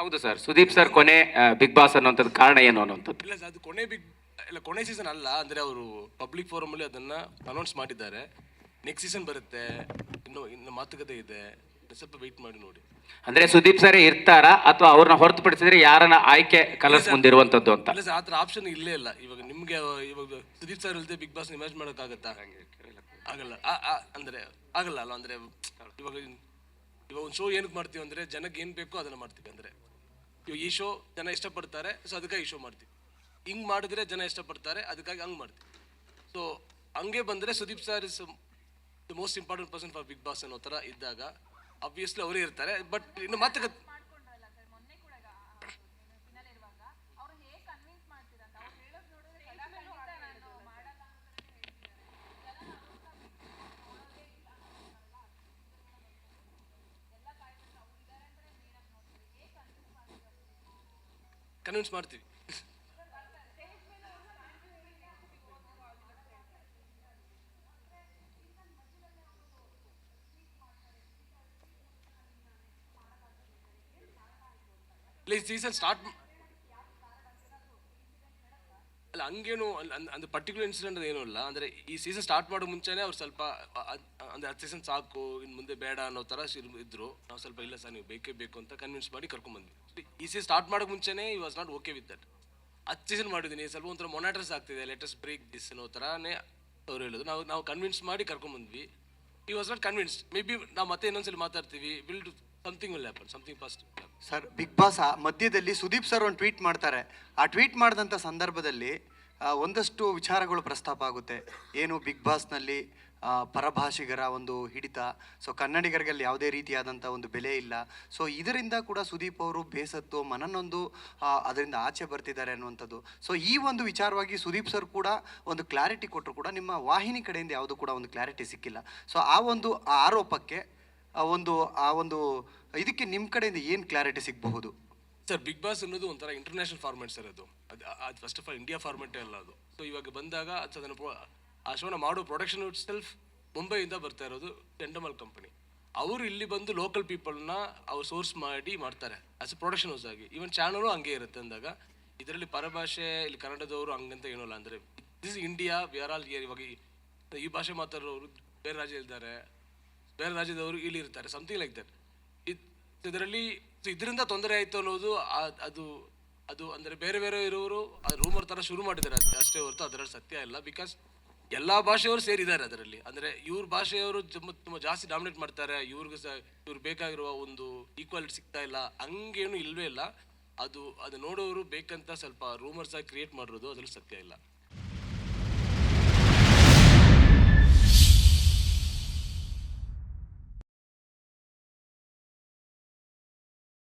ಹೌದು sir. Sudeep sir ಕೊನೆ Bigg Boss ಅನ್ನುವಂಥದ್ದು ಕಾರಣ ಏನು ಅನ್ನೋಂಥದ್ದು ಇಲ್ಲ ಅದು ಕೊನೆ ಬಿಗ್ ಇಲ್ಲ ಕೊನೆ ಸೀಸನ್ ಅಲ್ಲ ಅಂದ್ರೆ ಅವರು ಪಬ್ಲಿಕ್ ಫೋರಮ್ ಅಲ್ಲಿ ಅದನ್ನ ಅನೌನ್ಸ್ ಮಾಡಿದ್ದಾರೆ. ನೆಕ್ಸ್ಟ್ ಸೀಸನ್ ಬರುತ್ತೆ ಇನ್ನು ಇನ್ನು ಮಾತುಕತೆ ಇದೆ. ಸ್ವಲ್ಪ ವೆಯ್ಟ್ ಮಾಡಿ ನೋಡಿ. ಅಂದ್ರೆ ಸುದೀಪ್ ಸರ್ ಇರ್ತಾರಾ? ಅಥವಾ ಅವ್ರನ್ನ ಹೊರತುಪಡಿಸಿದ್ರೆ ಯಾರನ್ನ ಆಯ್ಕೆ ಕಲರ್ಸ್ ಮುಂದಿರುವಂತದ್ದು ಅಂತ? ಇಲ್ಲ ಸರ್ ಆ ಥರ ಆಪ್ಷನ್ ಇಲ್ಲೇ ಇಲ್ಲ. ಇವಾಗ ನಿಮ್ಗೆ ಇವಾಗ ಸುದೀಪ್ ಸರ್ ಇಲ್ಲದೆ ಬಿಗ್ ಬಾಸ್ ಇಮ್ಯಾಜ್ ಮಾಡೋಕ್ಕಾಗತ್ತಾ? ಆಗಲ್ಲ. ಅಂದ್ರೆ ಆಗಲ್ಲ ಅಲ್ಲ ಅಂದ್ರೆ ಇವಾಗ ಇವಾಗ ಒಂದು ಶೋ ಏನಕ್ಕೆ ಮಾಡ್ತೀವಿ ಅಂದ್ರೆ ಜನಕ್ಕೆ ಏನ್ ಬೇಕೋ ಅದನ್ನ ಮಾಡ್ತೀವಿ ಅಂದ್ರೆ. ಈ ಶೋ ಜನ ಇಷ್ಟಪಡ್ತಾರೆ ಸೊ ಅದಕ್ಕೆ ಈ ಶೋ ಮಾಡ್ತೀವಿ. ಹಿಂಗೆ ಮಾಡಿದ್ರೆ ಜನ ಇಷ್ಟಪಡ್ತಾರೆ, ಅದಕ್ಕಾಗಿ ಹಂಗೆ ಮಾಡ್ತೀವಿ. ಸೊ ಹಂಗೆ ಬಂದರೆ Sudeep sir is the most important person for Bigg Boss ಅನ್ನೋ ಥರ ಇದ್ದಾಗ ಅಬ್ವಿಯಸ್ಲಿ ಅವರೇ ಇರ್ತಾರೆ ಬಟ್ ಇನ್ನು ಮಾತುಕತೆ ಮಾಡ್ಕೊಂಡ್ರಲ್ಲ ಸರ್ ಮೊನ್ನೆ ಕೂಡ ಫಿನಲ್ ಇರುವಾಗ ಅವ್ರು ಹೇಗೆ ಕನ್ವಿನ್ಸ್ ಮಾಡ್ತೀರಂತ ಅವ್ರು ಹೇಳೋದು ನೋಡಿದ್ರೆ ಎಲ್ಲ ಖಂಡಿತ ನಾನು ಮಾಡಲ್ಲ ಅಂತಾನೆ ಹೇಳ್ತಿದ್ದಾರೆ ಕನ್ವಿನ್ಸ್ ಮಾಡ್ತೀವಿ. ಪ್ಲೀಸ್ ಸೀಸನ್ ಸ್ಟಾರ್ಟ್ ಅಲ್ಲ, ಹಂಗೇನು ಅಂದ್ರೆ ಪರ್ಟಿಕ್ಯುಲರ್ ಇನ್ಸಿಡೆಂಟ್ ಏನೂ ಇಲ್ಲ. ಅಂದ್ರೆ ಈ ಸೀಸನ್ ಸ್ಟಾರ್ಟ್ ಮಾಡೋ ಮುಂಚೆನೆ ಅವ್ರು ಸ್ವಲ್ಪ ಅಂದ್ರೆ ಹತ್ತು ಸೀಸನ್ ಸಾಕು ಇನ್ನು ಮುಂದೆ ಬೇಡ ಅನ್ನೋ ತರ ಇದ್ರು. ನಾವು ಸ್ವಲ್ಪ ಇಲ್ಲ ಸರ್, ನೀವು ಬೇಕೇ ಬೇಕು ಅಂತ ಕನ್ವಿನ್ಸ್ ಮಾಡಿ ಕರ್ಕೊಂಡ್ಬಂದ್ವಿ ಈ ಸಿ ಸ್ಟಾರ್ಟ್ ಮಾಡೋಕೆ ಮುಂಚೆನೇ ಈ was not okay with that ಹತ್ತು ಸೀಸನ್ ಮಾಡಿದ್ದೀನಿ ಸ್ವಲ್ಪ ಒಂಥರ ಮೊನಾಟ್ರಸ್ ಆಗ್ತಿದೆ ಲೆಟಸ್ ಬ್ರೇಕ್ ದಿಸ್ ಅನ್ನೋ ಥರನೇ ಅವ್ರು ಹೇಳೋದು ನಾವು ನಾವು ಕನ್ವಿನ್ಸ್ ಮಾಡಿ ಕರ್ಕೊಂಡ್ಬಂದ್ವಿ ಈ was not convince maybe ನಾವು ಮತ್ತೆ ಇನ್ನೊಂದ್ಸಲ ಮಾತಾಡ್ತೀವಿ will do something will happen something first sir Bigg Boss ಆ ಮಧ್ಯದಲ್ಲಿ ಸುದೀಪ್ ಸರ್ ಒಂದು ಟ್ವೀಟ್ ಮಾಡ್ತಾರೆ. ಆ ಟ್ವೀಟ್ ಮಾಡಿದಂಥ ಸಂದರ್ಭದಲ್ಲಿ ಒಂದಷ್ಟು ವಿಚಾರಗಳು ಪ್ರಸ್ತಾಪ ಆಗುತ್ತೆ. ಏನು ಬಿಗ್ ಬಾಸ್ನಲ್ಲಿ ಪರಭಾಷಿಗರ ಒಂದು ಹಿಡಿತ. ಸೊ ಕನ್ನಡಿಗರಿಗೆ ಯಾವುದೇ ರೀತಿಯಾದಂಥ ಒಂದು ಬೆಲೆ ಇಲ್ಲ. ಸೊ ಇದರಿಂದ ಕೂಡ ಸುದೀಪ್ ಅವರು ಬೇಸತ್ತು, ಮನನೊಂದು ಅದರಿಂದ ಆಚೆ ಬರ್ತಿದ್ದಾರೆ ಅನ್ನುವಂಥದ್ದು. ಸೊ ಈ ಒಂದು ವಿಚಾರವಾಗಿ ಸುದೀಪ್ ಸರ್ ಕೂಡ ಒಂದು ಕ್ಲಾರಿಟಿ ಕೊಟ್ಟರು ಕೂಡ ನಿಮ್ಮ ವಾಹಿನಿ ಕಡೆಯಿಂದ ಯಾವುದು ಕೂಡ ಒಂದು ಕ್ಲಾರಿಟಿ ಸಿಕ್ಕಿಲ್ಲ. ಸೊ ಆ ಒಂದು ಆರೋಪಕ್ಕೆ ಒಂದು, ಆ ಒಂದು ಇದಕ್ಕೆ ನಿಮ್ಮ ಕಡೆಯಿಂದ ಏನು ಕ್ಲಾರಿಟಿ ಸಿಗಬಹುದು? ಸರ್, ಬಿಗ್ ಬಾಸ್ ಅನ್ನೋದು ಒಂಥರ ಇಂಟರ್ನ್ಯಾಷನಲ್ ಫಾರ್ಮೆಟ್ ಸರ್ ಅದು. ಅದು ಫಸ್ಟ್ ಆಫ್ ಆಲ್ ಇಂಡಿಯಾ ಫಾರ್ಮೆಟೇ ಅಲ್ಲ ಅದು. ಸೊ ಇವಾಗ ಬಂದಾಗ ಅದು ಅದನ್ನು ಆ ಶೋನ ಮಾಡೋ ಪ್ರೊಡಕ್ಷನ್ ಇಟ್ ಸೆಲ್ಫ್ ಮುಂಬೈಯಿಂದ ಬರ್ತಾ ಇರೋದು ಟೆಂಡಮಲ್ ಕಂಪನಿ ಅವರು ಇಲ್ಲಿ ಬಂದು ಲೋಕಲ್ ಪೀಪಲ್ನ ಅವ್ರು ಸೋರ್ಸ್ ಮಾಡಿ ಮಾಡ್ತಾರೆ ಆಸ್ ಎ ಪ್ರೊಡಕ್ಷನ್ ಹೌಸ್ ಆಗಿ. ಈವನ್ ಚಾನಲು ಹಂಗೆ ಇರುತ್ತೆ ಅಂದಾಗ ಇದರಲ್ಲಿ ಪರಭಾಷೆ, ಇಲ್ಲಿ ಕನ್ನಡದವರು ಹಂಗಂತ ಏನಿಲ್ಲ ಅಂದರೆ this India we are all ಇವಾಗ ಈ- ಭಾಷೆ ಮಾತಾಡೋರು ಬೇರೆ ರಾಜ್ಯ ಇದ್ದಾರೆ, ಬೇರೆ ರಾಜ್ಯದವರು ಇಲ್ಲಿ ಇರ್ತಾರೆ ಸಮಥಿಂಗ್ ಲೈಕ್ ದಟ್ ಇದರಲ್ಲಿ ಇದರಿಂದ ತೊಂದರೆ ಆಯ್ತು ಅನ್ನೋದು ಅದು ಅದು ಅಂದರೆ ಬೇರೆ ಬೇರೆ ಇರೋರು ರೂಮರ್ ಥರ ಶುರು ಮಾಡಿದ್ದಾರೆ ಅಷ್ಟೇ ಹೊರತು ಅದರಲ್ಲಿ ಸತ್ಯ ಇಲ್ಲ ಬಿಕಾಸ್ ಎಲ್ಲ ಭಾಷೆಯವರು ಸೇರಿದ್ದಾರೆ ಅದರಲ್ಲಿ. ಅಂದರೆ ಇವ್ರ ಭಾಷೆಯವರು ತುಂಬ ಜಾಸ್ತಿ ಡಾಮಿನೇಟ್ ಮಾಡ್ತಾರೆ. ಇವ್ರಿಗೆ ಸಹ ಇವ್ರು ಬೇಕಾಗಿರುವ ಒಂದು ಈಕ್ವಾಲಿಟಿ ಸಿಗ್ತಾ ಇಲ್ಲ. ಹಂಗೇನು ಇಲ್ವೇ ಇಲ್ಲ. ಅದು ಅದು ನೋಡೋರು ಬೇಕಂತ ಸ್ವಲ್ಪ ರೂಮರ್ಸ್ ಆಗಿ ಕ್ರಿಯೇಟ್ ಮಾಡಿರೋದು ಅದ್ರಲ್ಲಿ ಸತ್ಯ ಇಲ್ಲ.